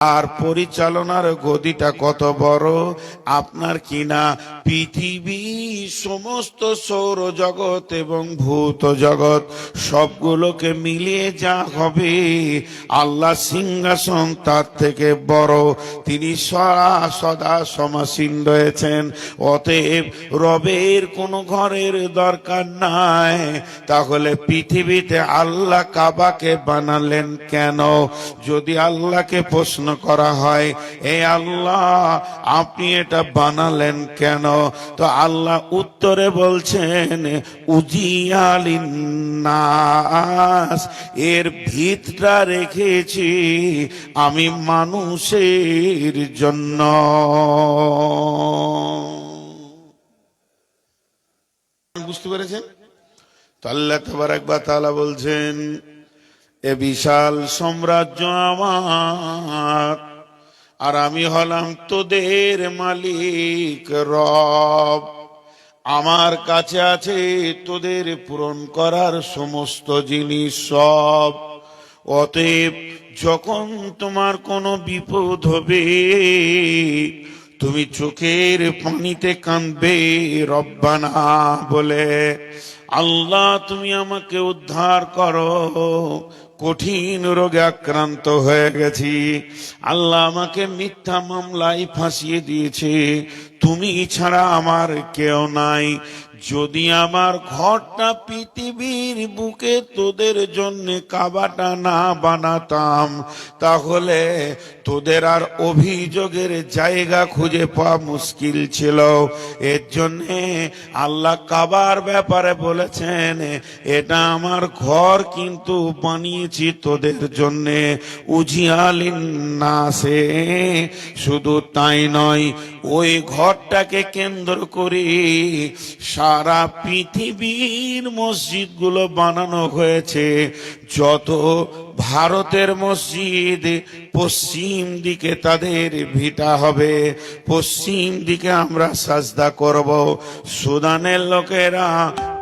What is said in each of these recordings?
আর পরিচালনার গদিটা কত বড়? আপনার কিনা পৃথিবী, সমস্ত সৌর জগৎ এবং ভূত জগৎ সবগুলোকে মিলিয়ে যা হবে, আল্লাহ সিংহাসন তার থেকে বড়। তিনি সদা সদা সমাসীন রয়েছেন। অতএব রবের কোনো ঘরের দরকার নাই। তাহলে পৃথিবীতে আল্লাহ কাবাকে বানালেন কেন? যদি আল্লাহকে প্রশ্ন করা হয়। এ আল্লাহ, আপনি এটা বানালেন কেন? তো আল্লাহ উত্তরে বলছেন উজিয়ালিনাস এর ভিতটা রেখেছি আমি মানুষের জন্য। বুঝতে পেরেছেন? তো আল্লাহ তাবারাক তাআলা বলছেন এ বিশাল সাম্রাজ্য আমার। আর আমি হলাম তোদের মালিক রব। আমার কাছে আছে তোদের পূরণ করার সমস্ত জিনিস সব। অতএব যখন তোমার কোনো বিপদ হবে, তুমি চোখের পানিতে কাঁদবে, রব্বানা বলে, আল্লাহ, তুমি আমাকে উদ্ধার করো। কঠিন রোগে আক্রান্ত হয়ে গেছি। আল্লাহ আমাকে মিথ্যা মামলায় ফাঁসিয়ে দিয়েছে। তুমি ছাড়া আমার কেউ নাই। যদি আমার ঘরটা পৃথিবীর বুকে তোদের জন্য কাবাটা না বানাতাম, তাহলে তোদের আর অভিযোগের জায়গা খুঁজে পাওয়া মুশকিল ছিল। এর জন্যে আল্লাহ কাবার ব্যাপারে বলেছেন, এটা আমার ঘর কিন্তু বানিয়েছি তোদের জন্যে উজিয়ালিন না সে শুধু তাই নয় ওই ঘরটাকে কেন্দ্র করে সারা পৃথিবীর মসজিদগুলো বানানো হয়েছে। যত ভারতের মসজিদ, পশ্চিম দিকে তাদের ভিটা হবে। পশ্চিম দিকে আমরা সাজদা করব। সুদানের লোকেরা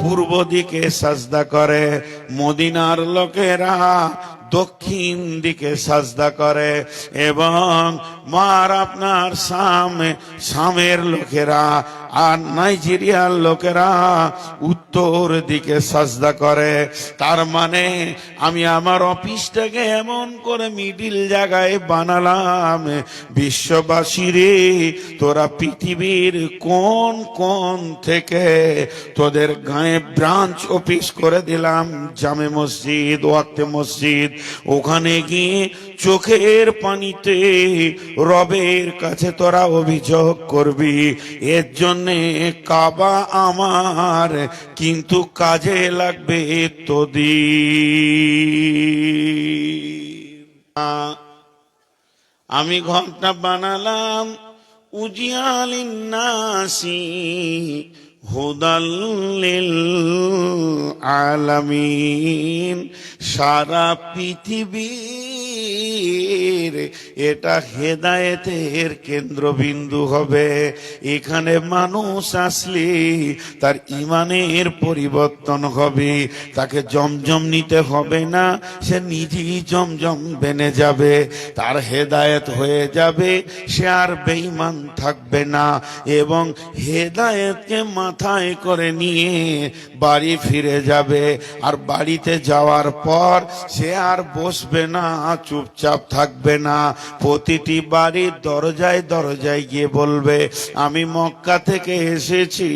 পূর্ব দিকে সাজদা করে। মদিনার লোকেরা দক্ষিণ দিকে সাজদা করে এবং মার আপনার সামে সামের লোকেরা আর নাইজেরিয়ার লোকেরা উত্তর দিকে সাজদা করে। তার মানে আমি আমার অফিসটাকে এমন করে মিডিল জায়গায় বানালাম, বিশ্ববাসী রে, তোরা পৃথিবীর কোন কোন থেকে তোদের গায়ে ব্রাঞ্চ অফিস করে দিলাম, জামে মসজিদ, ওয়াক্তে মসজিদ। ওখানে গিয়ে চোখের পানিতে রবের কাছে তোরা অভিযোগ করবি। এর জন্যে কাবা আমার, কিন্তু কাজে লাগবে তোদি আমি ঘণ্টা বানালাম উজিয়ালিন নাসি হুদাল্লিল আলামিন। সারা পৃথিবীর এটা হেদায়েতের কেন্দ্রবিন্দু হবে। এখানে মানুষ আসলে তার ইমানের পরিবর্তন হবে। তাকে জমজম নিতে হবে না, সে নিজেই জমজম বেনে যাবে। তার হেদায়েত হয়ে যাবে, সে আর বেঈমান থাকবে না। এবং হেদায়েতকে মাথায় করে নিয়ে বাড়ি ফিরে যাবে। আর বাড়িতে যাওয়ার পর সে আর বসবে না, চুপচাপ থাকবে না প্রতিটি বাড়ির দরজায় দরজায় গিয়ে বলবে, আমি মক্কা থেকে এসেছি।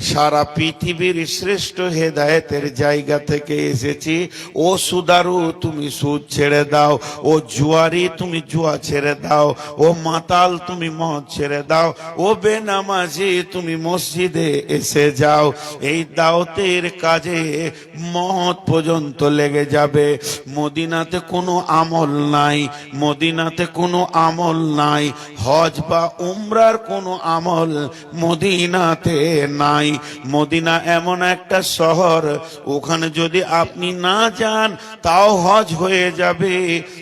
সারা পৃথিবীর শ্রেষ্ঠ হেদায়েতের জায়গা থেকে এসেছি। ও সুদারু, তুমি সুদ ছেড়ে দাও। ও জুয়ারি, তুমি জুয়া ছেড়ে দাও। ও মাতাল, তুমি মদ ছেড়ে দাও। ও বেনামাজি, তুমি মসজিদে এসে যাও। এই দাওতের কাজে মত পর্যন্ত লেগে যাবে। মদিনাতে কোনো আমল নাই। মদিনাতে কোনো আমল নাই, হজ বা উমরার কোনো আমল মদিনাতে নাই। মদিনা এমন একটা শহর, ওখানে যদি আপনি না যান, তাও হজ হয়ে যাবে,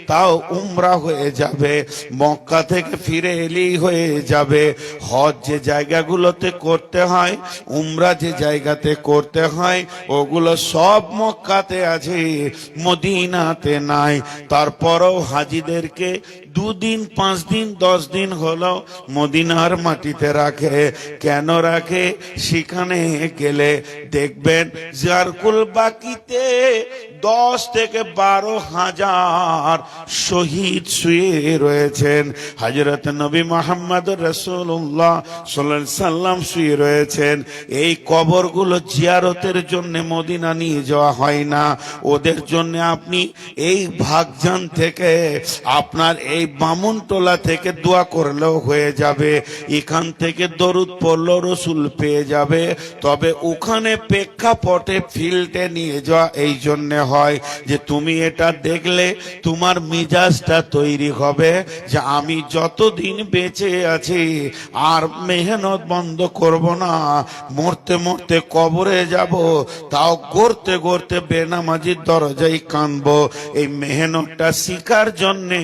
তাও উমরা হয়ে যাবে, মক্কা থেকে ফিরে এলেই হয়ে যাবে। হজ যে জায়গাগুলোতে করতে হয়, উমরা যে জায়গাতে করতে হয়, ওগুলো সব মক্কাতে আছে, মদিনাতে নাই। তারপরও হাজিদেরকে দুদিন পাঁচ দিন দশ দিন হলো মদিনার মাটিতে রাখে। কেন রাখে? সেখানে গেলে দেখবেন জারকুল বাকিতে দশ থেকে বারো হাজার শহীদ শুয়ে রয়েছেন। হজরত নবী মোহাম্মদ রসুল্লাহ সাল্লাম শুয়ে রয়েছেন। এই কবরগুলো জিয়ারতের জন্য মদিনা নিয়ে যাওয়া হয় না। ওদের জন্য আপনি এই ভাগজান থেকে, আপনার এই বামুনটোলা থেকে দোয়া করলেও হয়ে যাবে। এখান থেকে দরুদ পড়লেও রসুল পেয়ে যাবে। তবে ওখানে প্রেক্ষাপটে ফিল্ডে নিয়ে যাওয়া এই জন্য হয় যে তুমি এটা দেখলে তোমার মিজাজটা তৈরি হবে যে আমি যতদিন বেঁচে আছি আর মেহনত বন্ধ করব না, মরতে মরতে কবরে যাব, তাও গড়তে গড়তে বেনামাজির দরজায় কানবো। এই মেহনতটা শিকার জন্যে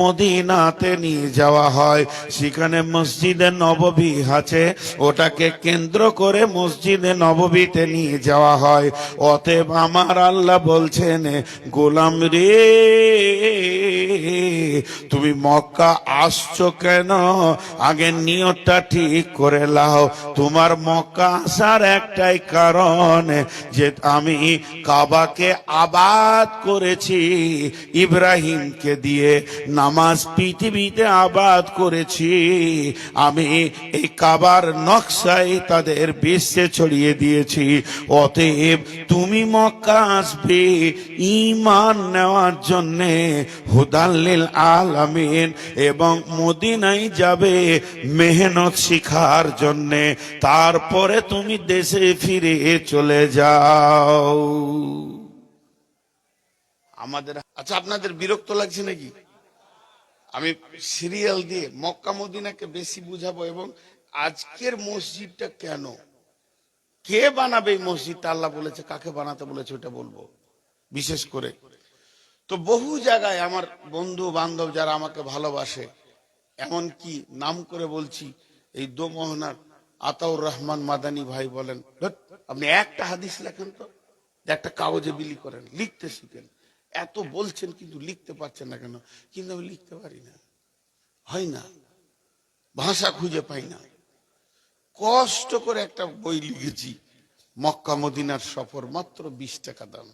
মদিনাতে নিয়ে যাওয়া হয়, সেখানে মসজিদে নববী আছে, ওটাকে কেন্দ্র করে মসজিদে নববীতে নিয়ে যাওয়া হয়। অতএব আমার আল্লাহ বলছেন, গোলাম রে, তুমি মক্কা আসছো কেন? আগে নিয়তটা ঠিক করে লাও। তোমার মক্কা আসার একটাই কারণ যে আমি কাবাকে আবাদ করেছি, ইব্রাহিমকে দিয়ে। নামাজ পৃথিবীতে আবাদ করেছি। আমি এই কাবার নকশায় তাদের বিশ্বে ছড়িয়ে দিয়েছি। অতএব তুমি মক্কা আসবে ইমান নেওয়ার জন্যে হুদাল্লিল আলামিন এবং মদিনাই যাবে মেহনত শিখার জন্যে। তারপরে তুমি দেশে ফিরে চলে যাও। আমাদের আচ্ছা আপনাদের বিরক্ত লাগছে নাকি? আমি সিরিয়াল দিয়ে মক্কা মদিনাকে বেশি বুঝাবো এবং আজকের মসজিদটা কেন? কে বানাবে এই মসজিদটা? আল্লাহ বলেছে, কাকে বানাতে বলেছে ওটা বলব। বিশেষ করে। তো বহু জায়গায় আমার বন্ধু বান্ধব যারা আমাকে ভালোবাসে এমন কি নাম করে বলছি, এই দোমোহনার আতাউর রহমান মাদানী ভাই বলেন আপনি একটা হাদিস লেখেন তো একটা কাগজে বিলি করেন, লিখতে শিখেন। এত বলছেন কিন্তু লিখতে পারছেন না কেন? কিন্তু আমি লিখতে পারি না। হয় না। ভাষা খুঁজে পাই না। কষ্ট করে একটা বই লিখেছি মক্কা মদিনার সফর, মাত্র বিশ টাকা দাম।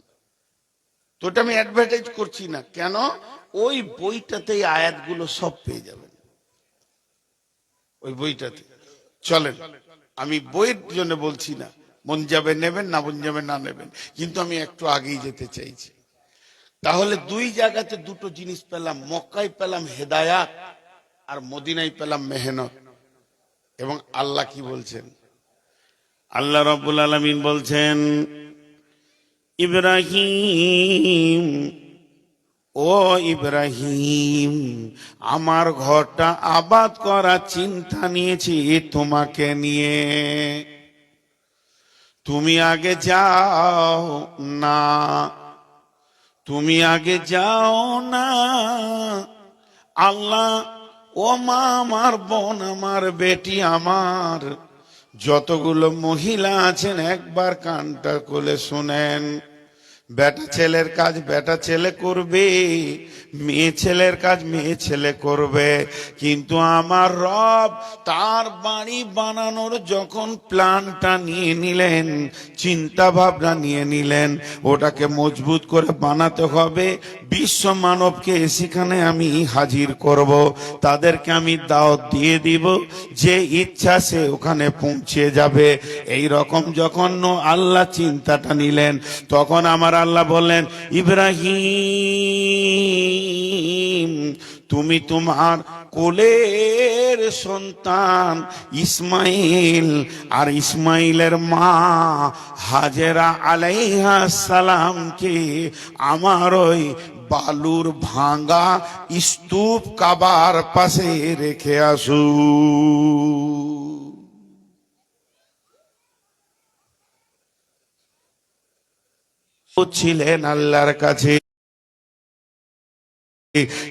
তো ওটা আমি অ্যাডভার্টাইজ করছি না। কেন? ওই বইটাতে এই আয়াতগুলো সব পেয়ে যাবেন। ওই বইটাতে। চলেন, আমি বইয়ের জন্য বলছি না, মন যাবে নেবেন, না মন যাবে না নেবেন। কিন্তু আমি একটু আগেই যেতে চাইছি। তাহলে দুই জায়গাতে দুটো জিনিস পেলাম, মক্কায় পেলাম হেদায়াত আর মদিনায় পেলাম মেহনত। এবং আল্লাহ কি বলছেন? আল্লাহ রব্বুল আলমিন বলছেন ইব্রাহিম। ও ইব্রাহিম, আমার ঘরটা আবাদ করার চিন্তা নিয়েছি তোমাকে নিয়ে। তুমি আগে যাও না, তুমি আগে যাও না। আল্লাহ, ও মা, আমার বোন, আমার বেটি, আমার যতগুলো মহিলা আছেন, একবার কানটা খুলে শুনেন। বেটা ছেলের কাজ বেটা ছেলে করবে, মেয়ে ছেলের কাজ মেয়ে ছেলে করবে। কিন্তু আমার রব তার বাড়ি বানানোর যখন প্ল্যানটা নিয়ে নিলেন চিন্তা ভাবনা নিয়ে নিলেন, ওটাকে মজবুত করে বানাতে হবে, বিশ্ব মানবকে সেখানে আমি হাজির করব, তাদেরকে আমি দাওয়াত দিয়ে দিব, যে ইচ্ছা সে ওখানে পৌঁছে যাবে। এই রকম যখন আল্লাহ চিন্তাটা নিলেন, তখন আমার আল্লাহ বললেন, ইব্রাহিম, তুমি তোমার কোলের সন্তান ইসমাইল, আর ইসমাইলের মা হাজেরা আলাইহা সালামকে আমার ওই বালুর ভাঙ্গা স্তূপ কাবার পাশে রেখে আসু ছিলেন আল্লাহর কাছে।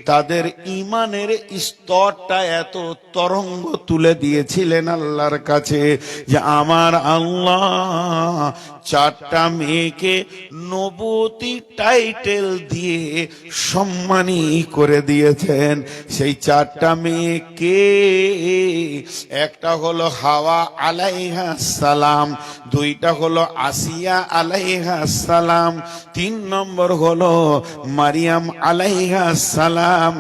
তাদের ইমানের স্তরটা এত তরঙ্গ তুলে দিয়েছিলেন আল্লাহর কাছে যে আমার আল্লাহ চারটা মেয়েকে নবতী টাইটেল দিয়ে সম্মানী করে দিয়েছেন। সেই চারটা মেয়েকে একটা হলো হাওয়া আলাইহা সালাম, দুইটা হলো আসিয়া আলাইহা সালাম, তিন নম্বর হলো মারিয়াম আলাইহা সালাম।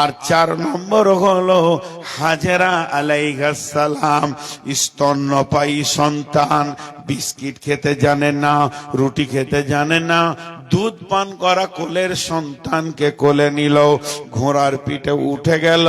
আর চার নম্বর হলো হাজেরা আলাইহা সালাম, স্তন্যপায়ী সন্তান। বিস্কিট খেতে জানে না, রুটি খেতে জানে না দুধ পান করা কোলের সন্তানকে কোলে নিল, ঘোড়ার পিঠে উঠে গেল।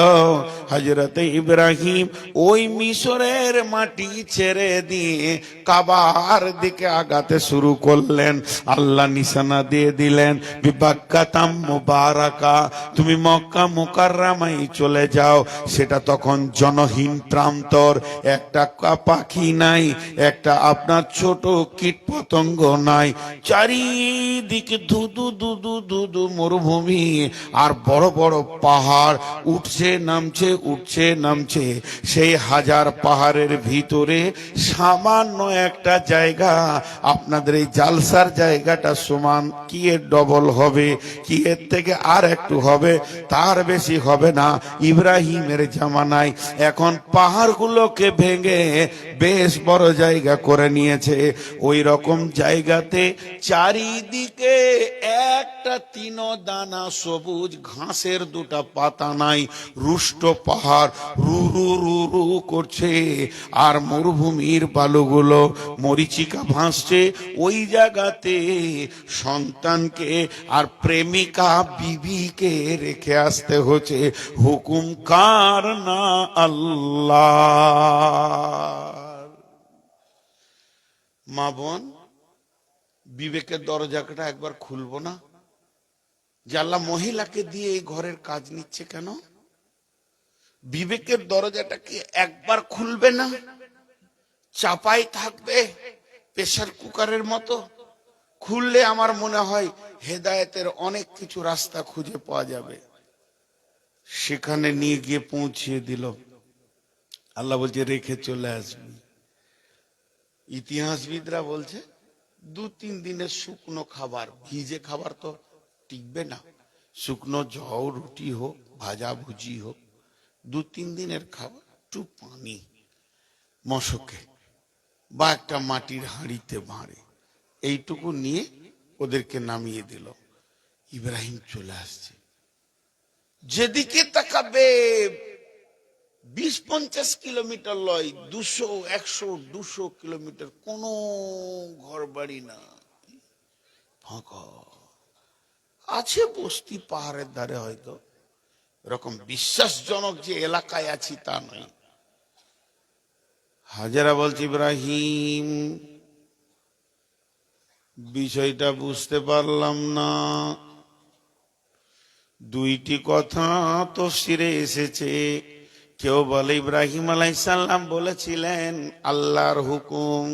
হজরতে ইব্রাহিম ওই মিশরের মাটি ছেড়ে দিয়ে কাবার দিকে আগাতে শুরু করলেন। আল্লাহ নিশানা দিয়ে দিলেন, বিবাক্কাতাম মুবারাকা, তুমি মক্কা মুকাররামাই চলে যাও। সেটা তখন জনহীন প্রান্তর, একটা পাখি নাই, একটা আপনার ছোট কীট পতঙ্গ নাই। চারিদিকে ধুধু ধুধু ধুধু মরুভূমি? আর বড় বড় পাহাড় উঠছে, নামছে উঠছে, নামছে। সেই হাজার পাহাড়ের ভিতরে সামান্য একটা জায়গা। আপনাদের এই জালসার জায়গাটা সমান। কি এর ডবল হবে? কি এর থেকে আর একটু হবে? তার বেশি হবে না। ইব্রাহিমের জামানায় এখন পাহাড়গুলোকে ভেঙে বেশ বড় জায়গা করে নিয়েছে। ওই রকম জায়গাতে চারিদিকে একটা তিন দানা সবুজ, ঘাসের দুটা পাতা নাই, রুষ্ট পাহাড় রু রু রু রু করছে। আর মরুভূমির বালুগুলো মরিচিকা ভাসছে। ওই জায়গাতে সন্তানকে আর প্রেমিকা বিবিকে রেখে আসতে হচ্ছে। হুকুম কার না আল্লাহ? মা বোন বিবেকের দরজাটা একবার খুলবো না? যে আল্লাহ মহিলাকে দিয়ে এই ঘরের কাজ নিচ্ছে কেন? বিবেকের দরজাটা কি একবার খুলবে না? চাপাই থাকবে প্রেশার কুকারের মতো? খুললে আমার মনে হয় হেদায়েতের অনেক কিছু রাস্তা খুঁজে পাওয়া যাবে। সেখানে নিয়ে গিয়ে পৌঁছিয়ে দিল। আল্লাহ বলছে, রেখে চলে আসবি। ইতিহাসবিদরা বলছে দু তিন দিনের শুকনো খাবার, ভিজে খাবার তো টিকবে না। শুকনো জও, রুটি হোক, ভাজা ভুজি হোক, দু তিন দিনের খাবার, একটু পানি, মশকে বা একটা মাটির হাঁড়িতে ভাঁড়ে এইটুকু নিয়ে ওদেরকে নামিয়ে দিল। ইব্রাহিম চলে আসছে। যেদিকে তাকাবে বিশ পঞ্চাশ কিলোমিটার লয়, দুশো, একশো, দুশো কিলোমিটার, কোনো ঘর বাড়ি না ফাঁকা। আছে বস্তি, পাহাড়ের ধারে হয়তো। এরকম বিশ্বাসজনক যে এলাকায় আছি তা নয়। হাজারা বলছি, ইব্রাহিম, বিষয়টা বুঝতে পারলাম না। দুইটি কথা তো সিরে এসেছে। কেউ বলে ইব্রাহিম আলাইসাল্লাম বলেছিলেন, আল্লাহর হুকুম।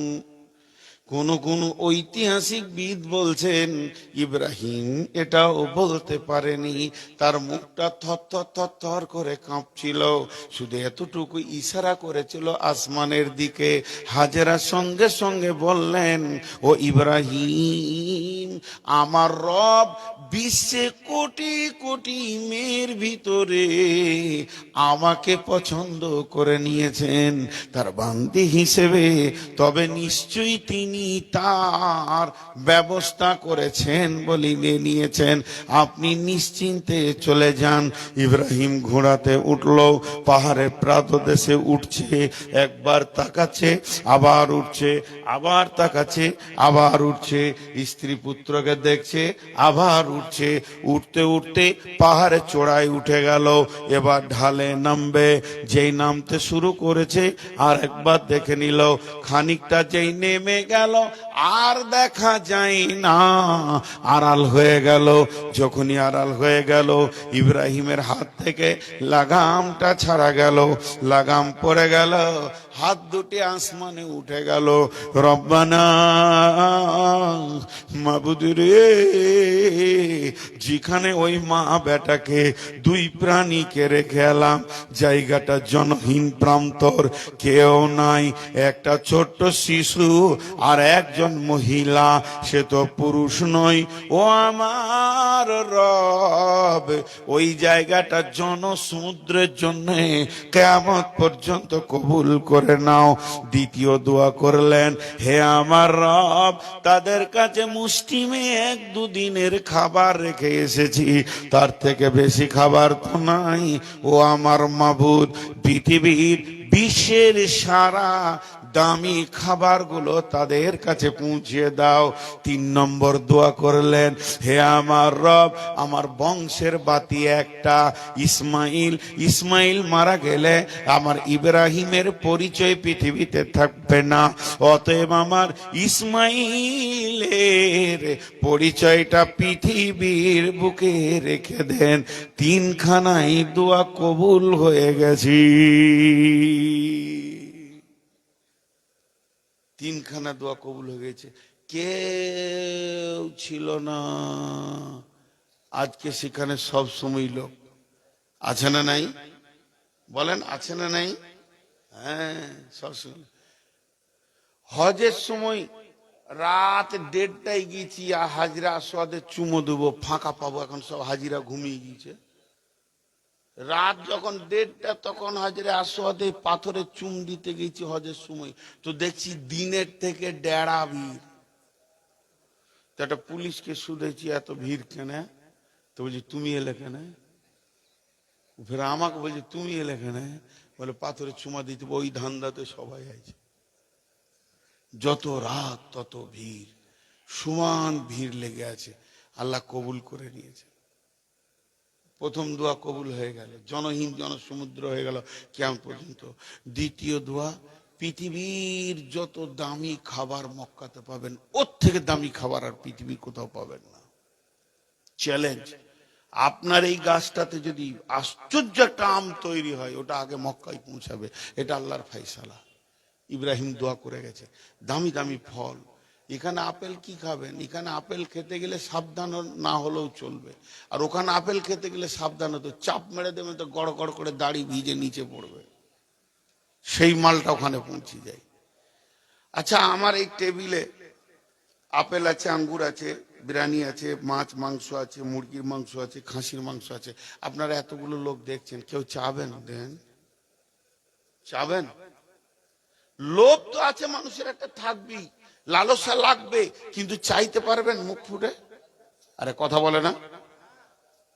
কোন কোন ঐতিহাসিক বিদ বলছেন, ইব্রাহিম এটাও বলতে পারেনি। তার মুখটা থর থর করে কাঁপছিল, শুধু এতটুকু ইশারা করেছিল আসমানের দিকে। হাজেরা সঙ্গে সঙ্গে বললেন, ও ইব্রাহিম আমার রব বিশ্বে কোটি কোটি মেয়ের ভিতরে আমাকে পছন্দ করে নিয়েছেন। তার বান্দি হিসেবে তবে নিশ্চয়ই তিনি তার ব্যবস্থা করেছেন বলি নিয়ে নিয়েছেন। আপনি নিশ্চিন্তে চলে যান। ইব্রাহিম ঘোড়াতে উঠল, পাহাড়ের প্রাতদেশে উঠছে, একবার তাকাচ্ছে, আবার উঠছে আবার তাকাচ্ছে, আবার উঠছে, স্ত্রী পুত্রকে দেখছে, আবার উঠছে, উঠতে উঠতে পাহাড়ে চড়াই উঠে গেল, এবার ঢালে নামবে, যেই নামতে শুরু করেছে, আর একবার দেখে নিল, খানিকটা যেই নেমে গেল, আর দেখা যায় না, আড়াল হয়ে গেল, যখনই আড়াল হয়ে গেল, ইব্রাহিমের হাত থেকে লাগামটা ছাড়া গেল, লাগাম পড়ে গেল হাত দুটি আসমানে উঠে গেল, রব্বানা মাবুদুরে যেখানে ওই মা বেটাকে দুই প্রাণীকে রেখে এলাম, জায়গাটা জনহীন প্রান্তর, কেউ নাই, একটা ছোট্ট শিশু আর একজন মহিলা, সে তো পুরুষ নয়, ও আমার রব, ওই জায়গাটা জনসমুদ্রের জন্য কেমন পর্যন্ত কবুল করে নাও। দ্বিতীয় দোয়া করলেন, হে আমার রব, তাদের কাছে মুষ্টিমে এক দুদিনের খাবার রেখে এসেছি। তার থেকে বেশি খাবার তো নাই। ও আমার মাবুদ, পৃথিবীর বিশ্বের সারা দামি খাবারগুলো তাদের কাছে পৌঁছিয়ে দাও। তিন নম্বর দোয়া করলেন, হে আমার রব, আমার বংশের বাতি একটা, ইসমাইল ইসমাইল মারা গেলে আমার ইব্রাহিমের পরিচয় পৃথিবীতে থাকবে না। অতএব আমার ইসমাইলের পরিচয়টা পৃথিবীর বুকে রেখে দেন। তিনখানাই দোয়া কবুল হয়ে গেছি। তিনখানা দোয়া কবুল হয়ে গেছে। কেউ ছিল না। আজকে সেখানে সব সময় লোক। আছে না নাই? বলেন, আছে না নাই? হ্যাঁ সব সময়। হজের সময় রাত দেড়টায় গিয়েছি আর হাজিরা আসোয়াদের চুমো দেবো, ফাঁকা পাবো, এখন সব হাজিরা ঘুমিয়ে গিয়েছে। রাত যখন দেড়টা, তখন হাজারে আসোয়াদে পাথরে চুম দিতে গেছি হজের সময়। তো দেখছি দিনের থেকে ডেড়া ভিড়। তো একটা পুলিশকে শুধেছি, এত ভিড় কেন? তো বলছি, তুমি এলে কেন? ফের আমাকে বলছি, তুমি এলে কেন? বলে, পাথরে চুমা দিতে ওই ধান্দাতে সবাই আছে। যত রাত, তত ভিড়। সমান ভিড় লেগে আছে। আল্লাহ কবুল করে নিয়েছে। প্রথম দোয়া কবুল হয়ে গেল, জনহীন জনসমুদ্র হয়ে গেল কেমন পর্যন্ত। দ্বিতীয় দোয়া, পৃথিবীর যত দামি খাবার মক্কাতে পাবেন, ওর থেকে দামি খাবার আর পৃথিবীর কোথাও পাবেন না। চ্যালেঞ্জ আপনার এই গাছটাতে যদি আশ্চর্য একটা আম তৈরি হয়, ওটা আগে মক্কায় পৌঁছাবে, এটা আল্লাহর ফাইসালা। ইব্রাহিম দোয়া করে গেছে, দামি দামি ফল এখানে আপেল কি খাবেন? এখানে আপেল খেতে গেলে সাবধান না হলেও চলবে। আর ওখানে আপেল খেতে গেলে সাবধান হতো চাপ মেরে দেবে তো গড় গড় করে দাড়ি ভিজে নিচে পড়বে। সেই মালটা ওখানে পৌঁছে যায়। আচ্ছা আমার এই টেবিলে আপেল আছে, আঙ্গুর আছে, বিরিয়ানি আছে, মাছ, মাংস আছে, মুরগির মাংস আছে, খাসির মাংস আছে। আপনারা এতগুলো লোক দেখছেন, কেউ চাবেন? দেন। চাবেন? লোভ তো আছে মানুষের, একটা থাকবেই। লালসা লাগবে কিন্তু চাইতে পারবেন মুখ ফুটে? আরে কথা বলে না।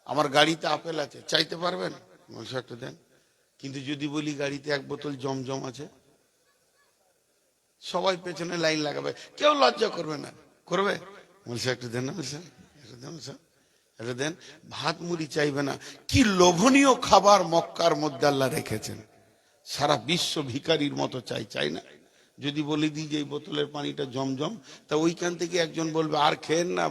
আমার গাড়িতে আপেল আছে চাইতে পারবেন? মানুষ একটা দেন। কিন্তু যদি বলি গাড়িতে এক বোতল জমজম আছে সবাই পেছনে লাইন লাগাবে। কেউ লজ্জা করবে না। করবে? বলছে একটু দেন না বলছে দেন বলছে, ভাত মুড়ি চাইবে না। কি লোভনীয় খাবার মক্কার মধ্যে আল্লাহ রেখেছেন। সারা বিশ্ব ভিখারির মতো চাই চাই না? যদি বলে দিই যে এই বোতলের পানিটা জমজম, তা ওইখান থেকে একজন বলবে, আর খেয়েন না